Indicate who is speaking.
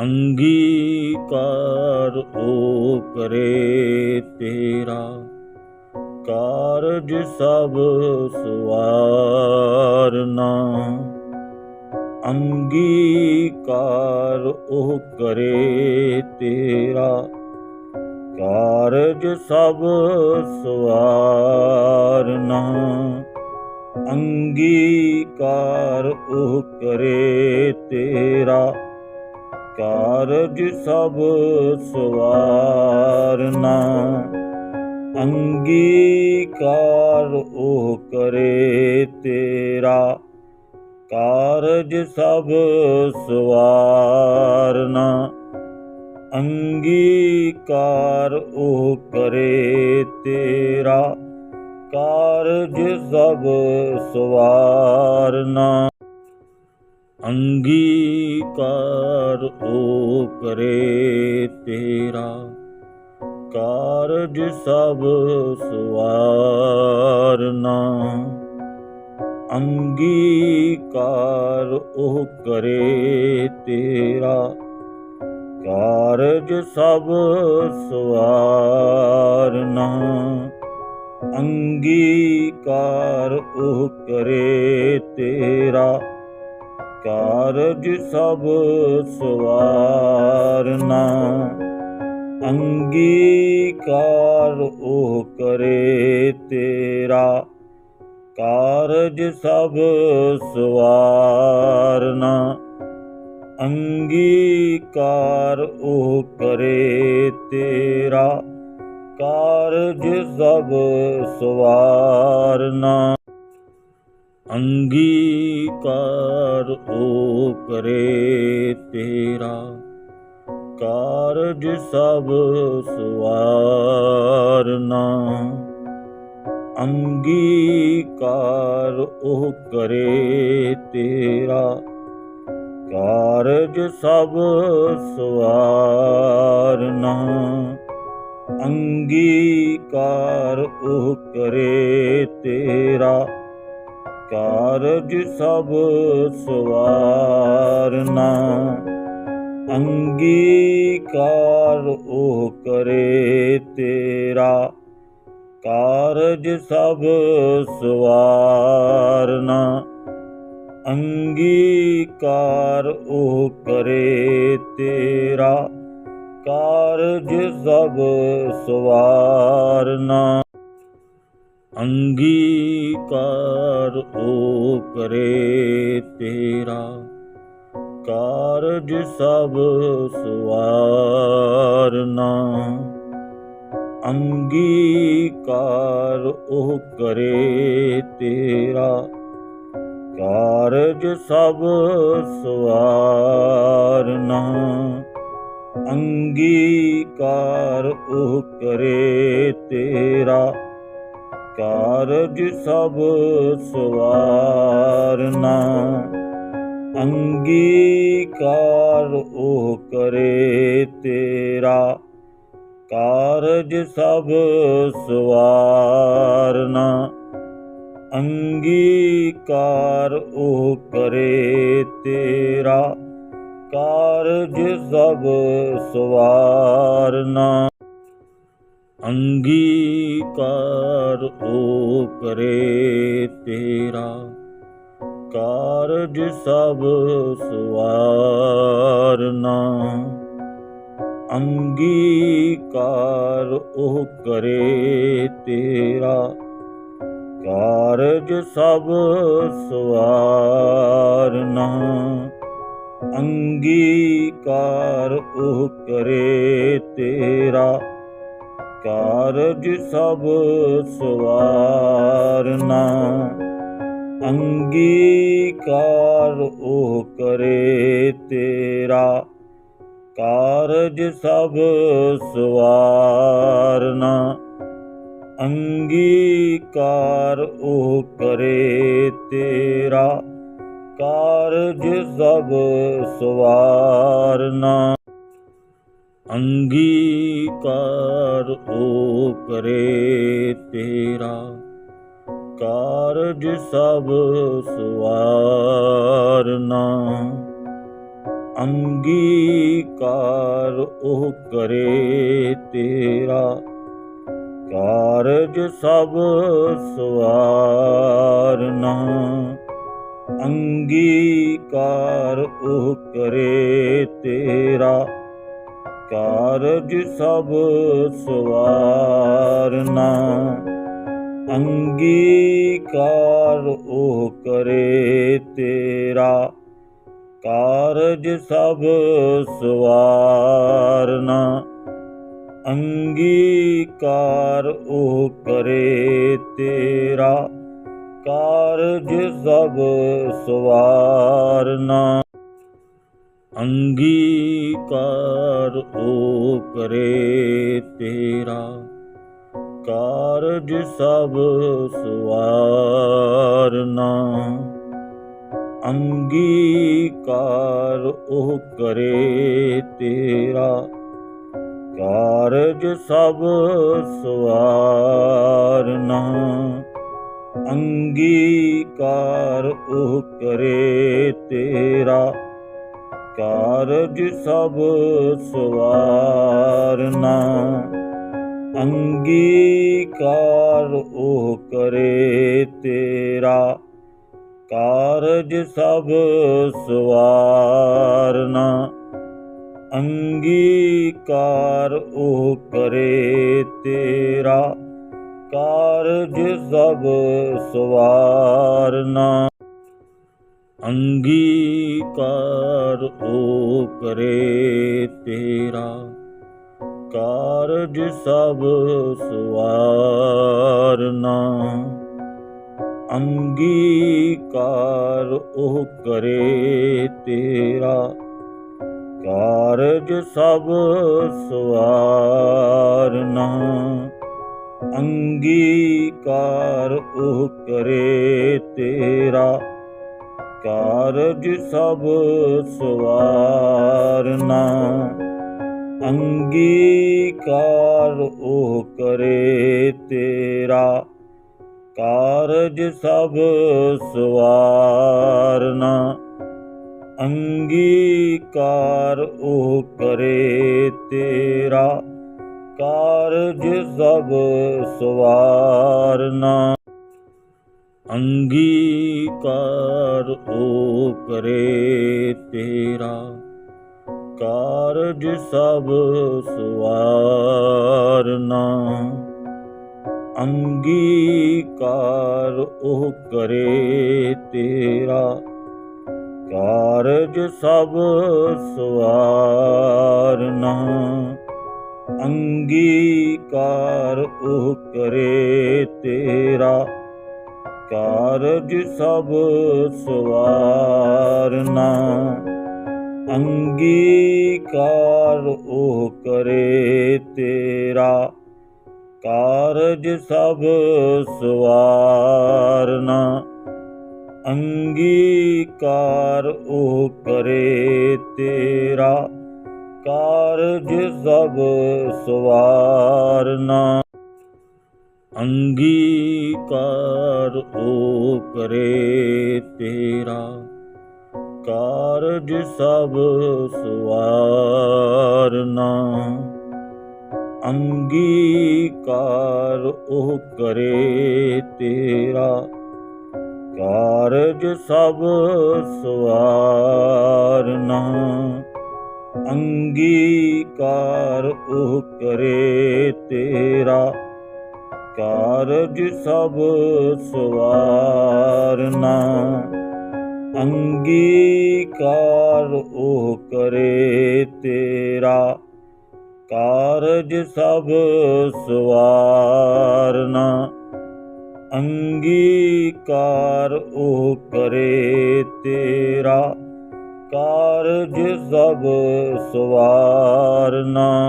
Speaker 1: ਅੰਗੀਕਾਰ ਓ ਕਰੇ ਤੇਰਾ। ਕਾਰਜ ਸਭ ਸਵਾਰਨਾ ਅੰਗੀਕਾਰ ਉਹ ਕਰੇ ਤੇਰਾ। ਕਾਰਜ ਸਭ ਸਵਾਰਨਾ ਅੰਗੀਕਾਰ ਉਹ ਕਰੇ ਤੇਰਾ। ਕਾਰਜ ਸਭ ਸਵਾਰਨਾ, ਅੰਗੀਕਾਰ ਉਹ ਕਰੇ ਤੇਰਾ, ਕਾਰਜ ਸਭ ਸਵਾਰਨਾ, ਅੰਗੀਕਾਰ ਉਹ ਕਰੇ ਤੇਰਾ, ਕਾਰਜ ਸਭ ਸਵਾਰਨਾ। ਅੰਗੀਕਾਰ ਉਹ ਕਰੇ ਤੇਰਾ। ਕਾਰਜ ਸਭ ਸਵਾਰਨਾ। ਅੰਗੀਕਾਰ ਉਹ ਕਰੇ ਤੇਰਾ। ਕਾਰਜ ਸਭ ਸਵਾਰਨਾ। ਅੰਗੀਕਾਰ ਉਹ ਕਰੇ ਤੇਰਾ। ਕਾਰਜ ਸਭ ਸਵਾਰਨਾ। ਅੰਗੀਕਾਰ ਉਹ ਕਰੇ ਤੇਰਾ। ਕਾਰਜ ਸਭ ਸਵਾਰਨਾ। ਅੰਗੀਕਾਰ ਉਹ ਕਰੇ ਤੇਰਾ। ਕਾਰਜ ਸਭ ਸਵਾਰਨਾ। ਅੰਗੀਕਾਰ ਉਹ ਕਰੇ ਤੇਰਾ। ਕਾਰਜ ਸਭ ਸਵਾਰਨਾ ਅੰਗੀਕਾਰ ਉਹ ਕਰੇ ਤੇਰਾ। ਕਾਰਜ ਸਭ ਸਵਾਰਨਾ ਅੰਗੀਕਾਰ ਉਹ ਕਰੇ ਤੇਰਾ। ਕਾਰਜ ਸਭ ਸਵਾਰਨਾ ਅੰਗੀਕਾਰ ਉਹ ਕਰੇ ਤੇਰਾ। ਕਾਰਜ ਸਭ ਸਵਾਰਨਾ ਅੰਗੀਕਾਰ ਉਹ ਕਰੇ ਤੇਰਾ। ਕਾਰਜ ਸਭ ਸਵਾਰਨਾ ਅੰਗੀਕਾਰ ਉਹ ਕਰੇ ਤੇਰਾ। ਕਾਰਜ ਸਭ ਸਵਾਰਨਾ ਅੰਗੀਕਾਰ ਉਹ ਕਰੇ ਤੇਰਾ। ਕਾਰਜ ਸਭ ਸਵਾਰਨਾ ਅੰਗੀਕਾਰ ਉਹ ਕਰੇ ਤੇਰਾ। ਕਾਰਜ ਸਭ ਸਵਾਰਨਾ, ਅੰਗੀਕਾਰ ਉਹ ਕਰੇ ਤੇਰਾ, ਕਾਰਜ ਸਭ ਸਵਾਰਨਾ, ਅੰਗੀਕਾਰ ਉਹ ਕਰੇ ਤੇਰਾ, ਕਾਰਜ ਸਭ ਸਵਾਰਨਾ। ਅੰਗੀਕਾਰ ਉਹ ਕਰੇ ਤੇਰਾ। ਕਾਰਜ ਸਭ ਸਵਾਰਨਾ ਅੰਗੀਕਾਰ ਉਹ ਕਰੇ ਤੇਰਾ। ਕਾਰਜ ਸਭ ਸਵਾਰਨਾ ਅੰਗੀਕਾਰ ਉਹ ਕਰੇ ਤੇਰਾ। ਕਾਰਜ ਸਭ ਸਵਾਰਨਾ ਅੰਗੀਕਾਰ ਉਹ ਕਰੇ ਤੇਰਾ। ਕਾਰਜ ਸਭ ਸਵਾਰਨਾ ਅੰਗੀਕਾਰ ਉਹ ਕਰੇ ਤੇਰਾ। ਕਾਰਜ ਸਭ ਸਵਾਰਨਾ ਅੰਗੀਕਾਰ ਉਹ ਕਰੇ ਤੇਰਾ। ਕਾਰਜ ਸਭ ਸਵਾਰਨਾ ਅੰਗੀਕਾਰ ਉਹ ਕਰੇ ਤੇਰਾ। ਕਾਰਜ ਸਭ ਸਵਾਰਨਾ ਅੰਗੀਕਾਰ ਉਹ ਕਰੇ ਤੇਰਾ। ਕਾਰਜ ਸਭ ਸਵਾਰਨਾ। ਅੰਗੀਕਾਰ ਉਹ ਕਰੇ ਤੇਰਾ। ਕਾਰਜ ਸਭ ਸਵਾਰਨਾ। ਅੰਗੀਕਾਰ ਉਹ ਕਰੇ ਤੇਰਾ। ਕਾਰਜ ਸਭ ਸਵਾਰਨਾ। ਅੰਗੀਕਾਰ ਉਹ ਕਰੇ ਤੇਰਾ। ਕਾਰਜ ਸਭ ਸਵਾਰਨਾ ਅੰਗੀਕਾਰ ਉਹ ਕਰੇ ਤੇਰਾ। ਕਾਰਜ ਸਭ ਸਵਾਰਨਾ ਅੰਗੀਕਾਰ ਉਹ ਕਰੇ ਤੇਰਾ। ਕਾਰਜ ਸਭ ਸਵਾਰਨਾ, ਅੰਗੀਕਾਰ ਉਹ ਕਰੇ ਤੇਰਾ, ਕਾਰਜ ਸਭ ਸਵਾਰਨਾ, ਅੰਗੀਕਾਰ ਉਹ ਕਰੇ ਤੇਰਾ, ਕਾਰਜ ਸਭ ਸਵਾਰਨਾ। ਅੰਗੀਕਾਰ ਉਹ ਕਰੇ ਤੇਰਾ। ਕਾਰਜ ਸਭ ਸਵਾਰਨਾ। ਅੰਗੀਕਾਰ ਉਹ ਕਰੇ ਤੇਰਾ। ਕਾਰਜ ਸਭ ਸਵਾਰਨਾ। ਅੰਗੀਕਾਰ ਉਹ ਕਰੇ ਤੇਰਾ। ਕਾਰਜ ਸਭ ਸਵਾਰਨਾ ਅੰਗੀਕਾਰ ਉਹ ਕਰੇ ਤੇਰਾ। ਕਾਰਜ ਸਭ ਸਵਾਰਨਾ ਅੰਗੀਕਾਰ ਉਹ ਕਰੇ ਤੇਰਾ। ਕਾਰਜ ਸਭ ਸਵਾਰਨਾ ਅੰਗੀਕਾਰ ਉਹ ਕਰੇ ਤੇਰਾ। ਕਾਰਜ ਸਭ ਸਵਾਰਨਾ ਅੰਗੀਕਾਰ ਉਹ ਕਰੇ ਤੇਰਾ। ਕਾਰਜ ਸਭ ਸਵਾਰਨਾ ਅੰਗੀਕਾਰ ਉਹ ਕਰੇ ਤੇਰਾ। ਕਾਰਜ ਸਭ ਸਵਾਰਨਾ। ਅੰਗੀਕਾਰ ਉਹ ਕਰੇ ਤੇਰਾ। ਕਾਰਜ ਸਭ ਸਵਾਰਨਾ। ਅੰਗੀਕਾਰ ਉਹ ਕਰੇ ਤੇਰਾ। ਕਾਰਜ ਸਭ ਸਵਾਰਨਾ। ਅੰਗੀਕਾਰ ਉਹ ਕਰੇ ਤੇਰਾ। ਕਾਰਜ ਸਭ ਸਵਾਰਨਾ ਅੰਗੀਕਾਰ ਉਹ ਕਰੇ ਤੇਰਾ। ਕਾਰਜ ਸਭ ਸਵਾਰਨਾ ਅੰਗੀਕਾਰ ਉਹ ਕਰੇ ਤੇਰਾ। ਕਾਰਜ ਸਭ ਸਵਾਰਨਾ, ਅੰਗੀਕਾਰ ਉਹ ਕਰੇ ਤੇਰਾ, ਕਾਰਜ ਸਭ ਸਵਾਰਨਾ, ਅੰਗੀਕਾਰ ਉਹ ਕਰੇ ਤੇਰਾ, ਕਾਰਜ ਸਭ ਸਵਾਰਨਾ।